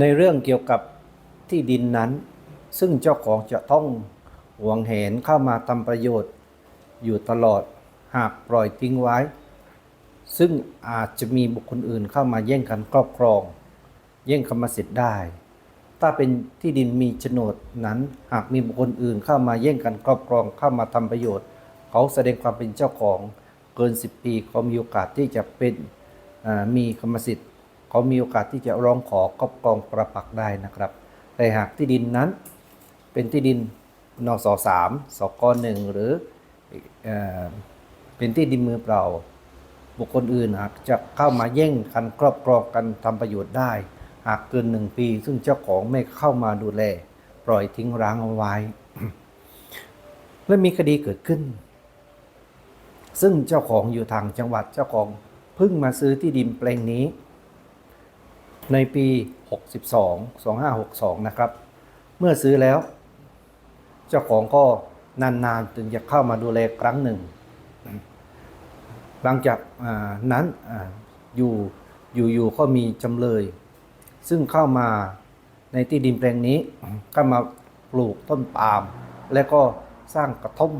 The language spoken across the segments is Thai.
ในเรื่องเกี่ยวกับที่ดินนั้น ซึ่งเจ้าของจะต้องหวงแหนเข้ามาทำประโยชน์ อยู่ตลอดหากปล่อยทิ้งไว้ ซึ่งอาจจะมีบุคคลอื่นเข้ามาแย่งกันครอบครอง แย่งกรรมสิทธิ์ได้ ถ้าเป็นที่ดินมีโฉนดนั้นหากมีบุคคลอื่นเข้ามาแย่งกันครอบครองเข้ามาทำประโยชน์ เขาแสดงความเป็นเจ้าของเกิน 10 ปีเขามีโอกาสที่จะเป็นมีกรรมสิทธิ์ เขามีโอกาสที่จะร้องขอครอบครองประปักได้นะครับ แต่หากที่ดินนั้นเป็นที่ดินนสสามสกหนึ่งหรือเอเป็นที่ดินมือเปล่า บุคคลอื่นหากจะเข้ามาแย่งกันครอบครองกันทำประโยชน์ได้ หากเกินหนึ่งปี ซึ่งเจ้าของไม่เข้ามาดูแล ปล่อยทิ้งร้างเอาไว้ และมีคดีเกิดขึ้น ซึ่งเจ้าของอยู่ทางจังหวัดเจ้าของเพิ่งมาซื้อที่ดินแปลงนี้ ในปี 62 2562 นะครับ เมื่อซื้อแล้ว เจ้าของก็นานๆถึงจะเข้ามาดูแลครั้งหนึ่ง หลังจากนั้นอาอยู่อยู่ๆก็มีจำเลย ซึ่งเข้ามาในที่ดินแปลงนี้ก็มาปลูกต้นปาล์มและก็สร้างกระท่อม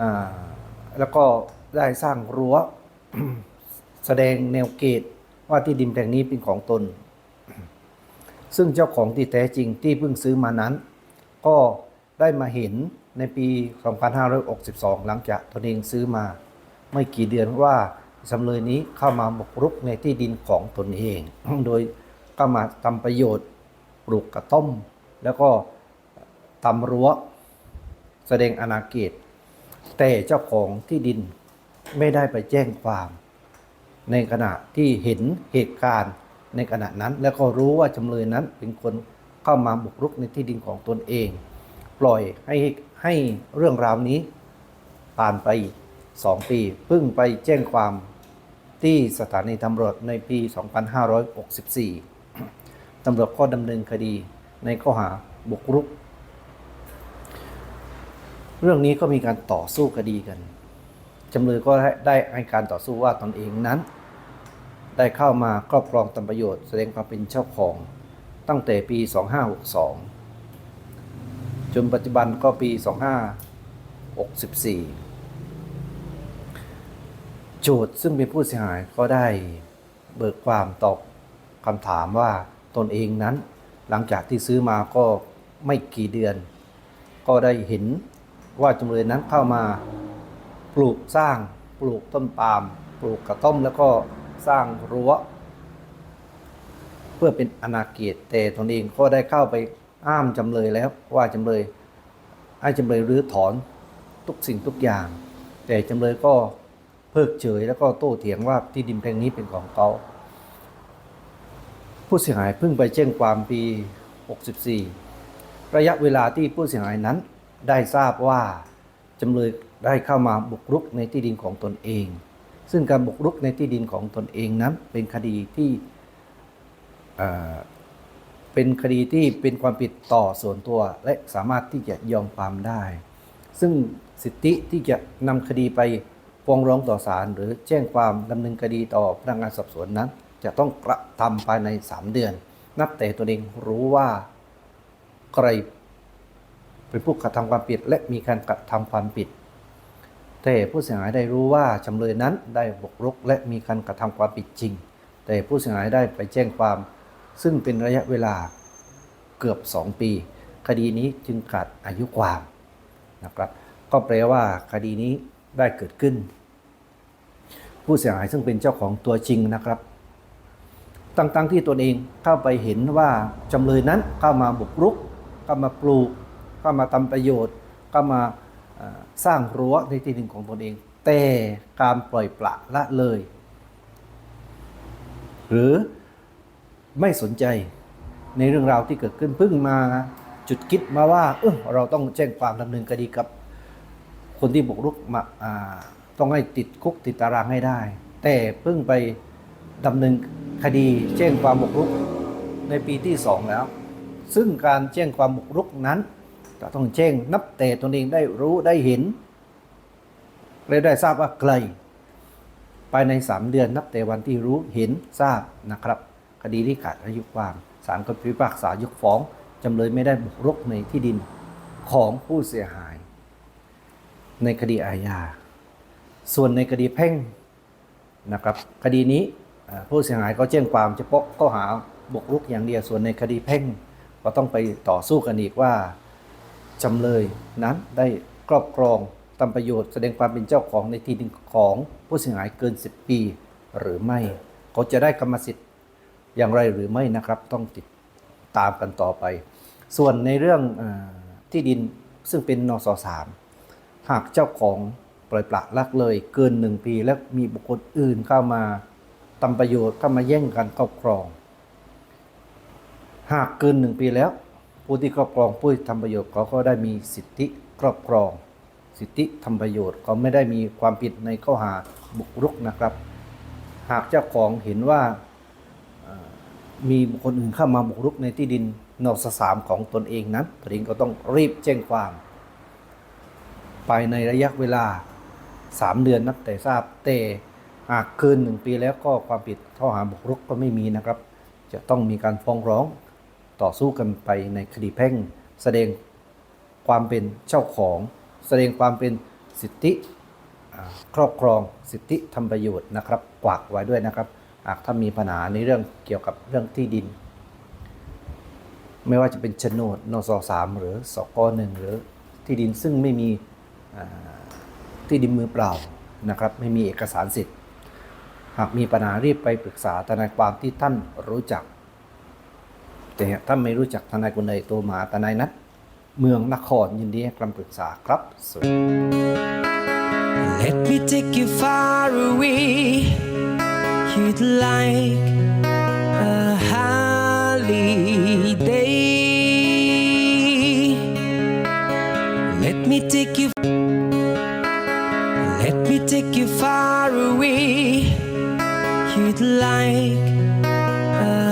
อแล้วก็ได้สร้างรั้ว แสดงแนวเกต ว่าที่ดินแปลงนี้เป็นของตน ซึ่งเจ้าของที่แท้จริงที่เพิ่งซื้อมานั้น ก็ได้มาเห็นในปี 2562 หลังจากตนเองซื้อมา ไม่กี่เดือนว่าจำเลยนี้เข้ามาบุกรุกในที่ดินของตนเอง โดยก็มาทำประโยชน์ปลูกกระต้ม แล้วก็ทำรั้วแสดงอาณาเขตแต่เจ้าของที่ดินไม่ได้ไปแจ้งความ ในขณะที่เห็นเหตุการณ์ในขณะนั้น แล้วก็รู้ว่าจำเลยนั้นเป็นคนเข้ามาบุกรุกในที่ดินของตนเอง ปล่อยให้ให้เรื่องราวนี้ผ่านไป 2 ปีเพิ่งไปแจ้งความที่สถานีตำรวจในปี 2564 ตำรวจก็ดำเนินคดีในข้อหาบุกรุก เรื่องนี้ก็มีการต่อสู้คดีกัน จำเลยก็ได้ให้การต่อสู้ว่าตนเองนั้น ได้เข้ามาครอบครองตามประโยชน์แสดงความเป็นเจ้าของตั้งแต่ปี 2562 จนปัจจุบันก็ปี 2564 โจทย์ซึ่งเป็นผู้เสียหายก็ได้เบิกความตอบคำถามว่าตนเองนั้น หลังจากที่ซื้อมาก็ไม่กี่เดือน ก็ได้เห็นว่าจำเลยนั้นเข้ามา ปลูกสร้างปลูกต้นปาล์มปลูกกระต้อมแล้วก็สร้างรั้ว เพื่อเป็นอาณาเขตแต่ตนเองก็ได้เข้าไปอ้ามจำเลยแล้วว่าจำเลยให้จำเลยรื้อถอนทุกสิ่งทุกอย่าง แต่จำเลยก็เพิกเฉยแล้วก็โต้เถียงว่าที่ดินแปลงนี้เป็นของเขาผู้เสียหายเพิ่งไปแจ้งความปี 64 ระยะเวลาที่ผู้เสียหายนั้นได้ทราบว่าจำเลย ได้เข้ามาบุกรุกในที่ดินของตนเอง ซึ่งการบุกรุกในที่ดินของตนเองนั้น เป็นคดีที่เป็นคดีที่เป็นความผิดต่อส่วนตัว และสามารถที่จะยอมความได้ ซึ่งสิทธิที่จะนำคดีไปฟ้องร้องต่อศาลหรือแจ้งความดำเนินคดีต่อพนักงานสอบสวนนั้น จะต้องกระทำภายใน 3 เดือน นับแต่ตัวเองรู้ว่าใครเป็นผู้กระทำความผิดและมีการกระทำความผิด แต่ผู้เสียหายได้รู้ว่าจำเลยนั้นได้บุกรุกและมีการกระทำความผิดจริง แต่ผู้เสียหายได้ไปแจ้งความ ซึ่งเป็นระยะเวลาเกือบ 2 ปี คดีนี้จึงขาดอายุความนะครับ ก็แปลว่าคดีนี้ได้เกิดขึ้น ผู้เสียหายซึ่งเป็นเจ้าของตัวจริงนะครับตั้งๆที่ตนเองเข้าไปเห็นว่าจำเลยนั้นเข้ามาบุกรุกเข้ามาปลูกเข้ามาทำประโยชน์เข้ามา สร้างรั้วในที่ดินของตนเอง แต่การปล่อยปละละเลย หรือไม่สนใจในเรื่องราวที่เกิดขึ้นเพิ่งมาจุดคิดมาว่าเออเราต้องแจ้งความดำเนินคดีกับ คนที่บุกรุกมาอ่าต้องให้ติดคุกติดตารางให้ได้ แต่เพิ่งไปดำเนินคดีแจ้งความบุกรุกในปีที่สองแล้ว ซึ่งการแจ้งความบุกรุกนั้น จะต้องแจ้งนับแต่ตนเองได้รู้ได้เห็นและได้ทราบว่าใครภายใน 3 เดือนนับแต่วันที่รู้เห็นทราบนะครับ คดีที่ขาดอายุความศาลก็พิพากษายกฟ้องจำเลยไม่ได้บุกรุกในที่ดินของผู้เสียหาย ในคดีอาญา ส่วนในคดีแพ่งนะครับ คดีนี้ผู้เสียหายก็แจ้งความเฉพาะข้อหาบุกรุกอย่างเดียวส่วนในคดีแพ่ง ก็ต้องไปต่อสู้กันอีกว่า จำเลยนั้นได้ครอบครองทำประโยชน์แสดงความเป็นเจ้าของในที่ดินของผู้เสียหายเกิน 10 ปี หรือไม่เขาจะได้กรรมสิทธิ์อย่างไรหรือไม่นะครับ ต้องติดตามกันต่อไป ส่วนในเรื่องอที่ดินซึ่งเป็นนสสามหากเจ้าของปล่อยปละละเลยเกินหนึ่งปี และมีบุคคลอื่นเข้ามาทำประโยชน์เข้ามาแย่งกันครอบครอง หากเกินหนึ่งปีแล้ว ผู้ที่ครอบครองผู้ที่ทำประโยชน์เขาก็ได้มีสิทธิครอบครอง สิทธิทำประโยชน์เขาไม่ได้มีความผิดในข้อหาบุกรุกนะครับ หากเจ้าของเห็นว่ามีบุคคลอื่นเข้ามาบุกรุกในที่ดินนอกสสามของตนเองนั้นตนเองก็ต้องรีบแจ้งความภายในระยะเวลา 3 เดือนนับแต่ทราบแต่หากเกินหนึ่งปีแล้วก็ความผิดข้อหาบุกรุกก็ไม่มีนะครับ จะต้องมีการฟ้องร้อง ต่อสู้กันไปในคดีแพ่ง แสดงความเป็นเจ้าของ แสดงความเป็นสิทธิครอบครองสิทธิทำประโยชน์นะครับกวากไว้ด้วยนะครับหากถ้ามีปัญหาในเรื่องเกี่ยวกับเรื่องที่ดิน ไม่ว่าจะเป็นโฉนดนสสามหรือสกหนึ่งหรือที่ดินซึ่งไม่มีที่ดินมือเปล่านะครับไม่มีเอกสารสิทธิ์ หากมีปัญหารีบไปปรึกษาทนายความที่ท่านรู้จัก แต่ถ้าไม่รู้จักทนายคนใดโทรมาทนายนัดเมืองนครยินดีให้คำปรึกษาครับสวัสดี Let me take you far away. You'd like a holiday. Let me take you. Let me take you far away. You'd like a